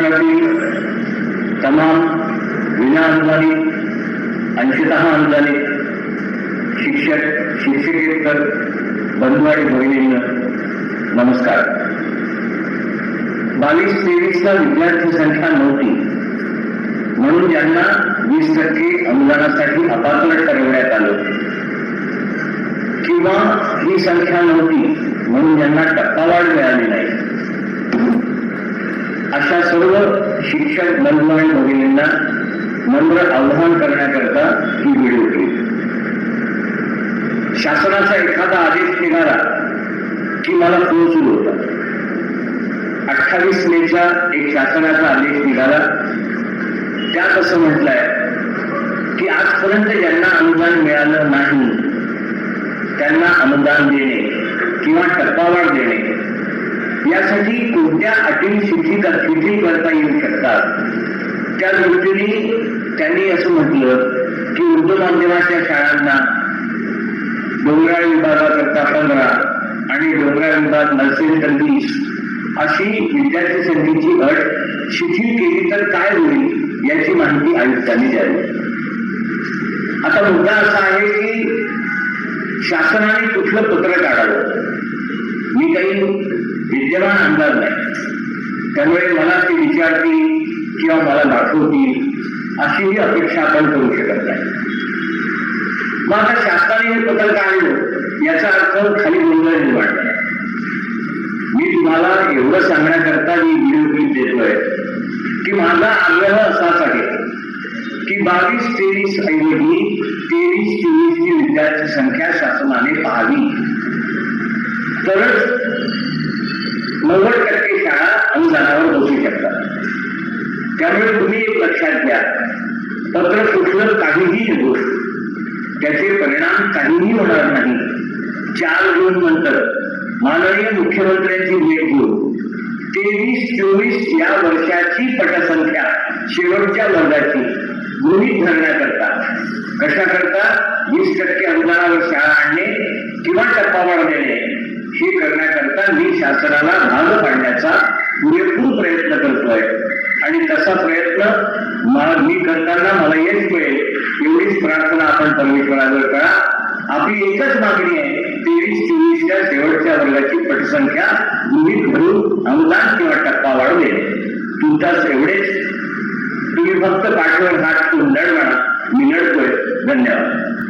महाराष्ट्रातील तमाम विना अनुदानित अंशतः अनुदानित शिक्षक शिक्षकेतर बंधू आणि भगिनींना नमस्कार. बावीस तेवीसला विद्यार्थी संख्या नव्हती. म्हणून ज्यांना वीस टक्के अनुदानासाठी अपात्र ठरवण्यात आलं किंवा ही संख्या नव्हती म्हणून ज्यांना टप्पावाढ मिळाली नाही. अशा सर्व शिक्षक बंधू आणि भगिनींना नम्र आव्हान करण्याकरता ही व्हिडिओ केली शासनाचा एखादा आदेश निघाला की मला फोन सुरू होता. अठ्ठावीस मेचा एक शासनाचा आदेश निघाला. त्यात असं म्हटलंय की आजपर्यंत ज्यांना अनुदान मिळालं नाही त्यांना अनुदान देणे किंवा टप्पावाढ देणे यासाठी कोणत्या अटी शिथिल शिथिल करता येऊ शकतात? त्या दृष्टीने त्यांनी असं म्हटलं की उर्दू माध्यमाच्या शाळांना डोंगराळ विभागाकरता पंधरा आणि डोंगराळ विभाग नसेल तर वीस अशी विद्यार्थी संख्येची अट शिथिल केली तर काय होईल याची माहिती आयुक्तांनी द्यावी. आता मुद्दा असा आहे की शासनाने कुठलं पत्र काढावं? मी काही विद्यमान आमदार नाही. त्यामुळे मला ते विचारतील किंवा मला दाखवतील अशी ही अपेक्षा आपण करू शकत नाही. मग आता शासनाने हे पत्र काढलं याचा अर्थ खाली गोंधळ निर्माण मी तुम्हाला एवढं सांगण्याकरता मी व्हिडिओ क्लिप देतोय की माझा आग्रह असाच आहे की बावीस तेवीस ऐवजी तेवीस चोवीस ची विद्यार्थी संख्या शासनाने पाहावी. तरच नव्वद टक्के शाळा अनुदानावर बसू शकतात. त्यामुळे तुम्ही एक लक्षात घ्या पत्र सुटलं काहीही गोष्ट त्याचे परिणाम काहीही होणार नाही. चार जून नंतर माननीय मुख्यमंत्र्यांची भेट घेऊन तेवीस चोवीस या वर्षाची पटसंख्या शेवटच्या वर्गाची गृहीत धरण्याकरता. कशाकरता? वीस टक्के अनुदानावर शाळा आणणे किंवा टप्पा वाढ देणे शासनाला भाग पाडण्याचा पुरेपूर प्रयत्न करतोय. आणि तसा प्रयत्न मला मी करताना मला येत मिळेल एवढीच प्रार्थना आपण परमेश्वरावर करा. आपली एकच मागणी आहे तेवीस चोवीसच्या शेवटच्या वर्गाची पटसंख्या गृहित धरून अनुदान किंवा टप्पा वाढवेल तुमचाच एवढेच. तुम्ही फक्त पाठवर हात ठेवून म्हणा मी नडतोय. धन्यवाद.